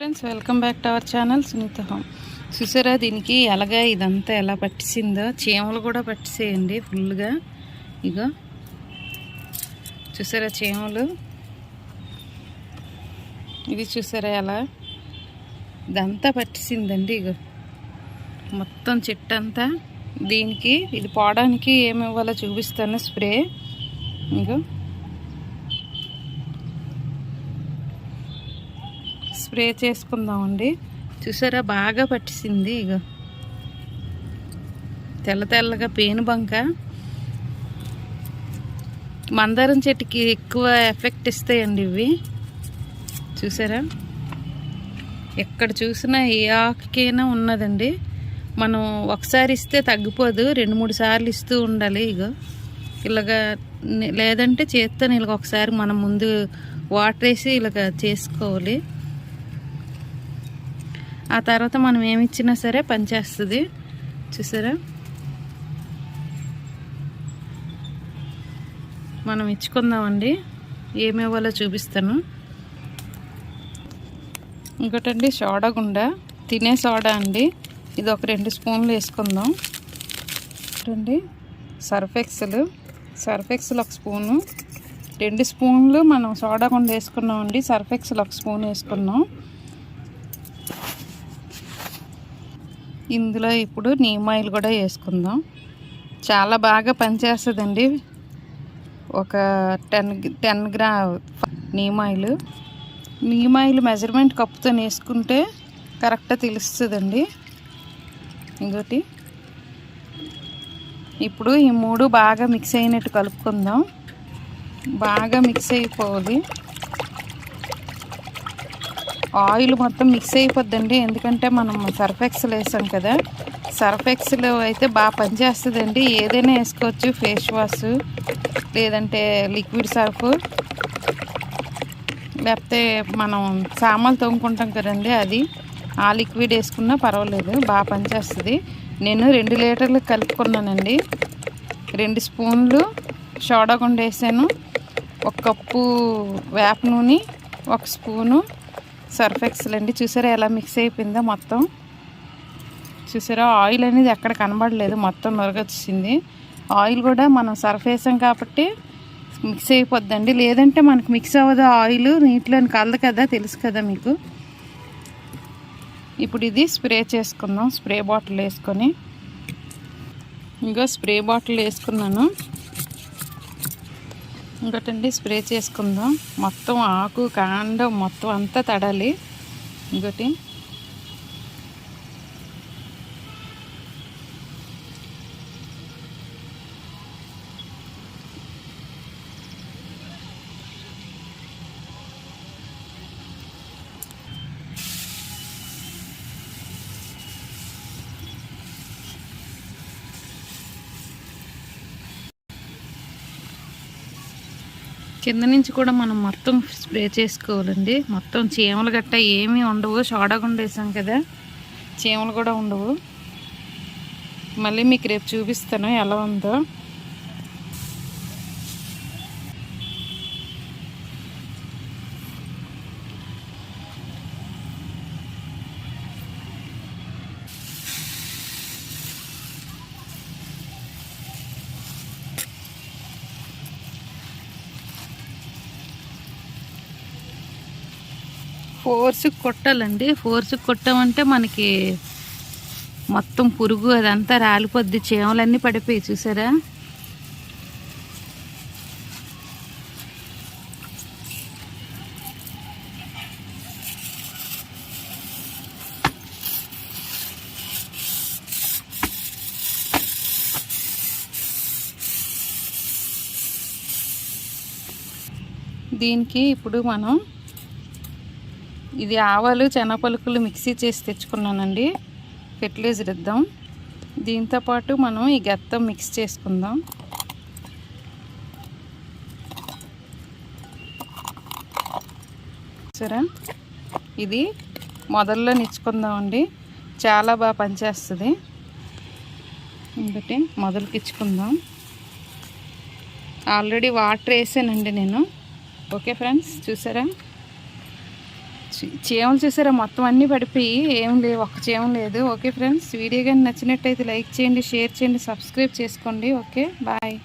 Friends welcome back to our channel Sunitha home చూసారా దీనికి ఎలాగా ఇదంతా ఎలా పట్టిసిందో? చీమలు కూడా పట్టిసేయండి ఫుల్గా. ఇగో. చూసారా చీమలు? ఇది చూసారా ఎలా? ఇదంతా పట్టిసిందండి ఇగో. మొత్తం చెట్టంతా. దీనికి ఇది పోవడానికి ఏమి ఇవ్వాలో చూపిస్తాను స్ప్రే. ఇగో. స్ప్రే చేసుకుందామండి. చూసారా? బాగా పట్టిసింది ఇక తెల్ల తెల్లగా పేను బంక. మందారం చెట్టుకి ఎక్కువ ఎఫెక్ట్ ఇస్తాయండి ఇవి. చూసారా? ఎక్కడ చూసినా ఏ ఆకుకైనా ఉన్నదండి. మనం ఒకసారి ఇస్తే తగ్గిపోదు. రెండు మూడు సార్లు ఇస్తూ ఉండాలి ఇక ఇలాగా లేదంటే చేత్తో ఇలాగ ఒకసారి మనం ముందు వాటర్ వేసి ఇలాగ చేసుకోవాలి. ఆ తర్వాత మనం ఏమి ఇచ్చినా సరే పనిచేస్తుంది చూసారా? మనం ఇచ్చుకుందామండి. ఏమి ఇవ్వాలో చూపిస్తాను. ఇంకోటండి సోడా గుండా. తినే సోడా అండి. ఇది ఒక రెండు స్పూన్లు వేసుకుందాం. చూడండి సర్ఫెక్సలు. సర్ఫెక్సలు ఒక స్పూను. రెండు స్పూన్లు మనం సోడా గుండా వేసుకున్నామండి. సర్ఫెక్సలు ఒక స్పూన్ వేసుకున్నాం. ఇందులో ఇప్పుడు నీమ్ ఆయిల్ కూడా వేసుకుందాం. చాలా బాగా పనిచేస్తుందండి. ఒక ten ten gram neem oil. Neem oil measurement కప్పుతో వేసుకుంటే కరెక్ట్గా తెలుస్తుందండి. ఇంకోటి ఇప్పుడు ఈ మూడు బాగా మిక్స్ అయినట్టు కలుపుకుందాం. బాగా మిక్స్ అయిపోవాలి. ఆయిల్ మొత్తం మిక్స్ అయిపోద్దండి. ఎందుకంటే మనం సర్ఫెక్స్లు వేసాం కదా. సర్ఫెక్స్లో అయితే బాగా పనిచేస్తుందండి. ఏదైనా వేసుకోవచ్చు ఫేస్ వాష్ లేదంటే లిక్విడ్ సర్ఫ్. లేకపోతే మనం సామాన్లు తోముకుంటాం కదండి అది. ఆ లిక్విడ్ వేసుకున్నా పర్వాలేదు బాగా పనిచేస్తుంది. నేను రెండు లీటర్లు కలుపుకున్నానండి. రెండు స్పూన్లు సోడా గుండ వేసాను. ఒక కప్పు వేప నూనె ఒక స్పూను సర్ఫెక్సల్ అండి. చూసారా ఎలా మిక్స్ అయిపోయిందో మొత్తం? చూసారా? ఆయిల్ అనేది ఎక్కడ కనబడలేదు. మొత్తం నొరగొచ్చింది ఆయిల్ కూడా మనం సర్ఫ్ వేసాం కాబట్టి మిక్స్ అయిపోద్దండి. లేదంటే మనకు మిక్స్ అవ్వదు ఆయిల్. నీటిలో కలదు కదా తెలుసు కదా మీకు. ఇప్పుడు ఇది స్ప్రే చేసుకుందాం. స్ప్రే బాటిల్ వేసుకొని. ఇంకో స్ప్రే బాటిల్ వేసుకున్నాను. ఇంకోటండి స్ప్రే చేసుకుందాం. మొత్తం ఆకు కాండం మొత్తం అంతా తడాలి. ఇంకోటి కింద నుంచి కూడా మనం మొత్తం స్ప్రే చేసుకోవాలండి. మొత్తం చీమలు గట్ట ఏమీ ఉండవు. సోడాగుండ వేసాం కదా. చీమలు కూడా ఉండవు. మళ్ళీ మీకు రేపు చూపిస్తాను ఎలా ఉందో. ఫోర్స్ కొట్టాలండి. ఫోర్స్ కొట్టామంటే మనకి మొత్తం పురుగు అదంతా రాలిపోద్ది. చీమలన్నీ పడిపోయి చూసారా? దీనికి ఇప్పుడు మనం ఇది ఆవాలు చెనపలుకులు మిక్సీ చేసి తెచ్చుకున్నానండి. ఫెర్టిలైజర్ ఇద్దాం. దీంతో పాటు మనం ఈ గత్తం మిక్స్ చేసుకుందాం. సరే ఇది మొదల్లో నిచ్చుకుందామండి. చాలా బాగా పనిచేస్తుంది. ఇంకటి మొదలుకిచ్చుకుందాం ఆల్రెడీ వాటర్ వేసానండి నేను. ఓకే ఫ్రెండ్స్ చూసారా? చీమలు చూసారా? మొత్తం అన్నీ పడిపోయి ఏం లేవు ఒక్క చీమ లేదు. ఓకే ఫ్రెండ్స్ వీడియో కానీ నచ్చినట్టయితే లైక్ చేయండి షేర్ చేయండి సబ్స్క్రైబ్ చేసుకోండి. Okay bye.